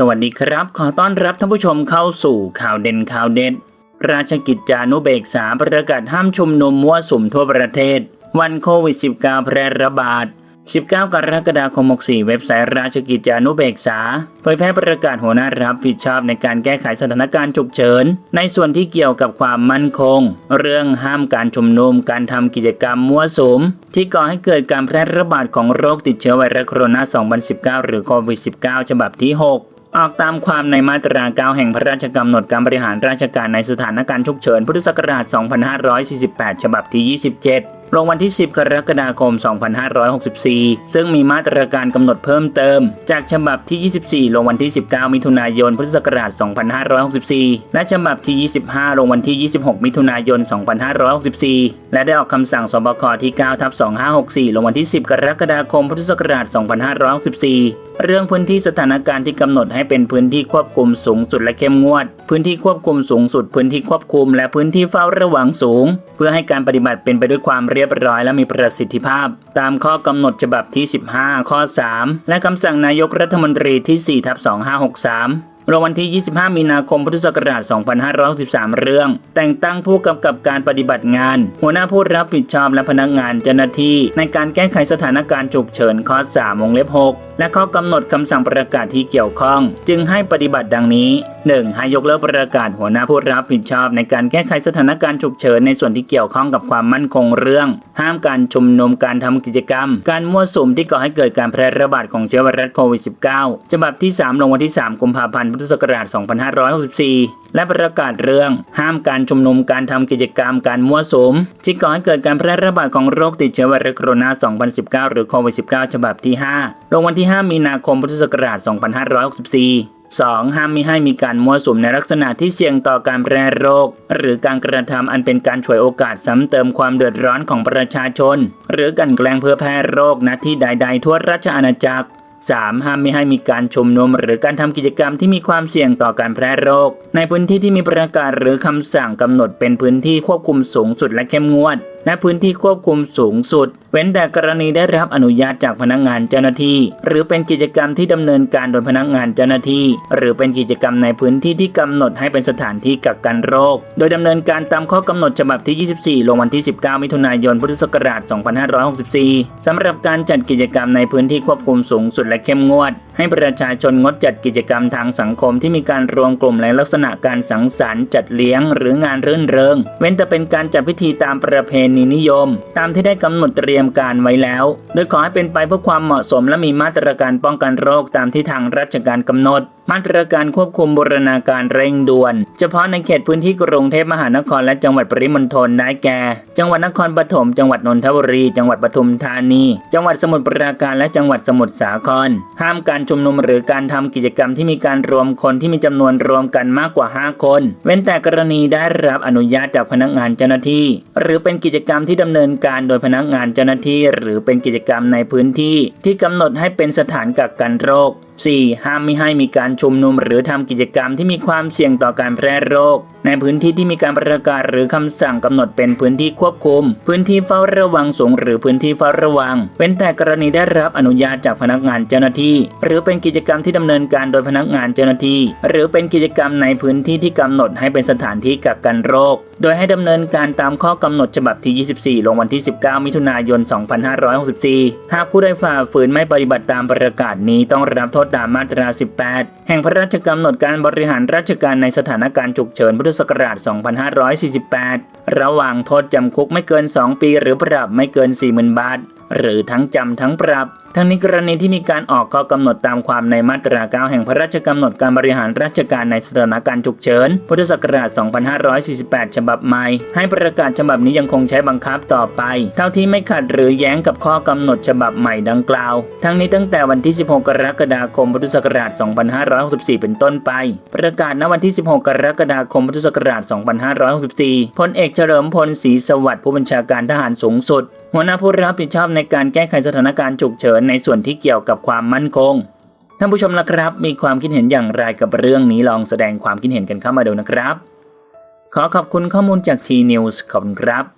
สวัสดีครับ ขอต้อนรับท่านผู้ชมเข้าสู่ข่าวเด่นข่าวเด็ด ราชกิจจานุเบกษาประกาศห้ามชุมนุมมั่วสุมทั่วประเทศ วันโควิด -19 แพร่ระบาด 19 กรกฎาคม 64 เว็บไซต์ราชกิจจานุเบกษาเผยแพร่ประกาศหัวหน้ารับผิดชอบในการแก้ไขสถานการณ์ฉุกเฉิน ในส่วนที่เกี่ยวกับความมั่นคง เรื่องห้ามการชุมนุมการทำกิจกรรมมั่วสุมที่ก่อให้เกิดการแพร่ระบาดของโรคติดเชื้อไวรัสโคโรนา 2019 หรือโควิด -19 ฉบับที่ 6 ออกตามความในมาตรา 9 แห่งพระราชกำหนดการบริหารราชการในสถานการณ์ฉุกเฉิน พุทธศักราช 2548 ฉบับที่ 27 ลงวันที่ 10 กรกฎาคม 2564 ซึ่งมีมาตรการกำหนดเพิ่มเติม จากฉบับที่ 24 ลงวันที่ 19 มิถุนายน พุทธศักราช 2564 และฉบับที่ 25 ลงวันที่ 26 มิถุนายน 2564 และได้ออกคำสั่งสบคที่ 9 ทับ 2564 ลงวันที่ 10 กรกฎาคม พุทธศักราช 2564เรื่องพื้นที่สถานการณ์ที่กำหนดให้เป็นพื้นที่ควบคุมสูงสุดและเข้มงวด พื้นที่ควบคุมสูงสุด พื้นที่ควบคุม และพื้นที่เฝ้าระวังสูง เพื่อให้การปฏิบัติเป็นไปด้วยความเรียบร้อยและมีประสิทธิภาพ ตามข้อกำหนดฉบับที่ 15 ข้อ 3 และคำสั่งนายกรัฐมนตรีที่4ทับ2563ลงวันที่ 25 มีนาคม พุทธศักราช 2563 เรื่อง แต่งตั้งผู้กำกับการปฏิบัติงาน หัวหน้าผู้รับผิดชอบและพนักงานเจ้าหน้าที่ ในการแก้ไขสถานการณ์ฉุกเฉินข้อ 3 วงเล็บ 6 และข้อกำหนดคำสั่งประกาศที่เกี่ยวข้อง จึงให้ปฏิบัติดังนี้ 1. ให้ยกเลิกประกาศหัวหน้าผู้รับผิดชอบ ในการแก้ไขสถานการณ์ฉุกเฉินในส่วนที่เกี่ยวข้องกับความมั่นคงเรื่อง ห้ามการชุมนุมการทำกิจกรรม การมั่วสุมที่ก่อให้เกิดการแพร่ระบาดของเชื้อไวรัสโควิด -19 ฉบับที่ 3 ลงวันที่ 3 กุมภาพันธ์พุทธศักราช 2564 และประกาศเรื่อง ห้ามการชุมนุมการทำกิจกรรม การมั่วสุมที่ก่อให้เกิดการแพร่ระบาดของโรคติดเชื้อไวรัสโคโรนา 2019 หรือโควิด -19 ฉบับที่ 5 ลงวันที่5 มีนาคมพุทธศักราช 2564 2. ห้ามมิให้มีการมั่วสุมในลักษณะที่เสี่ยงต่อการแพร่โรค หรือการกระทำอันเป็นการฉวยโอกาสซ้ำเติมความเดือดร้อนของประชาชน หรือกันแกล้งเพื่อแพร่โรคณที่ใด ๆ ทั่วราชอาณาจักร 3. ห้ามไม่ให้มีการชุมนุมหรือการทำกิจกรรมที่มีความเสี่ยงต่อการแพร่โรค ในพื้นที่ที่มีประกาศหรือคำสั่งกำหนดเป็นพื้นที่ควบคุมสูงสุดและเข้มงวด และพื้นที่ควบคุมสูงสุด เว้นแต่กรณีได้รับอนุญาตจากพนักงานเจ้าหน้าที่ หรือเป็นกิจกรรมที่ดำเนินการโดยพนักงานเจ้าหน้าที่ หรือเป็นกิจกรรมในพื้นที่ที่กำหนดให้เป็นสถานที่กักกันโรค โดยดำเนินการตามข้อกำหนดฉบับที่ 24 ลงวันที่ 19 มิถุนายน พุทธศักราช 2564สำหรับการจัดกิจกรรมในพื้นที่ควบคุมสูงสุดและเข้มงวด ให้ประชาชนงดจัดกิจกรรมทางสังคมที่มีการรวมกลุ่มในลักษณะการสังสรรค์จัดเลี้ยงหรืองานรื่นเริง เว้นแต่เป็นการจัดพิธีตามประเพณีนิยม ตามที่ได้กำหนดเตรียมการไว้แล้ว โดยขอให้เป็นไปเพื่อความเหมาะสมและมีมาตรการป้องกันโรคตามที่ทางราชการกำหนดมาตรการควบคุมบูรณาการเร่งด่วน เฉพาะในเขตพื้นที่กรุงเทพมหานครและจังหวัดปริมณฑลได้แก่ จังหวัดนครปฐม จังหวัดนนทบุรี จังหวัดปทุมธานี จังหวัดสมุทรปราการและจังหวัดสมุทรสาคร ห้ามการชุมนุมหรือการทำกิจกรรมที่มีการรวมคนที่มีจำนวนรวมกันมากกว่า 5 คน เว้นแต่กรณีได้รับอนุญาตจากพนักงานเจ้าหน้าที่ หรือเป็นกิจกรรมที่ดำเนินการโดยพนักงานเจ้าหน้าที่ หรือเป็นกิจกรรมในพื้นที่ ที่กำหนดให้เป็นสถานกักกันโรค 4. ห้ามไม่ให้มีการชุมนุมหรือทำกิจกรรมที่มีความเสี่ยงต่อการแพร่โรค ในพื้นที่ที่มีการประกาศหรือคำสั่งกำหนดเป็นพื้นที่ควบคุม พื้นที่เฝ้าระวังสูงหรือพื้นที่เฝ้าระวัง เว้นแต่กรณีได้รับอนุญาตจากพนักงานเจ้าหน้าที่ หรือเป็นกิจกรรมที่ดำเนินการโดยพนักงานเจ้าหน้าที่ หรือเป็นกิจกรรมในพื้นที่ที่กำหนดให้เป็นสถานที่กักกันโรค โดยให้ดำเนินการตามข้อกำหนดฉบับที่ 24 ลงวันที่ 19 มิถุนายน 2564 หากผู้ใดฝ่าฝืนไม่ปฏิบัติตามประกาศนี้ต้องรับโทษตามมาตรา 18 แห่งพระราชกำหนดการบริหารราชการในสถานการณ์ฉุกเฉินพุทธศักราช 2548 ระหว่างโทษจำคุกไม่เกิน 2 ปีหรือปรับไม่เกิน 40,000 บาท หรือทั้งจำทั้งปรับ ทั้งนี้กรณีที่มีการออกข้อกำหนดตามความในมาตรา 9 แห่งพระราชกำหนดการบริหารราชการในสถานการณ์ฉุกเฉิน พุทธศักราช 2548 ฉบับใหม่ ให้ประกาศฉบับนี้ยังคงใช้บังคับต่อไป เท่าที่ไม่ขัดหรือแย้งกับข้อกำหนดฉบับใหม่ดังกล่าว ทั้งนี้ตั้งแต่วันที่ 16 กรกฎาคม พุทธศักราช 2564 เป็นต้นไป ประกาศณวันที่ 16 กรกฎาคม พุทธศักราช 2564 พลเอกเฉลิมพลศรีสวัสดิ์ผู้บัญชาการทหารสูงสุดหัวหน้าผู้รับผิดชอบในการแก้ไขสถานการณ์ฉุกเฉินในส่วนที่เกี่ยวกับความมั่นคงท่านผู้ชมละครับ มีความคิดเห็นอย่างไรกับเรื่องนี้ลองแสดงความคิดเห็นกันเข้ามาดูนะครับ ขอขอบคุณข้อมูลจาก T News ขอบคุณครับ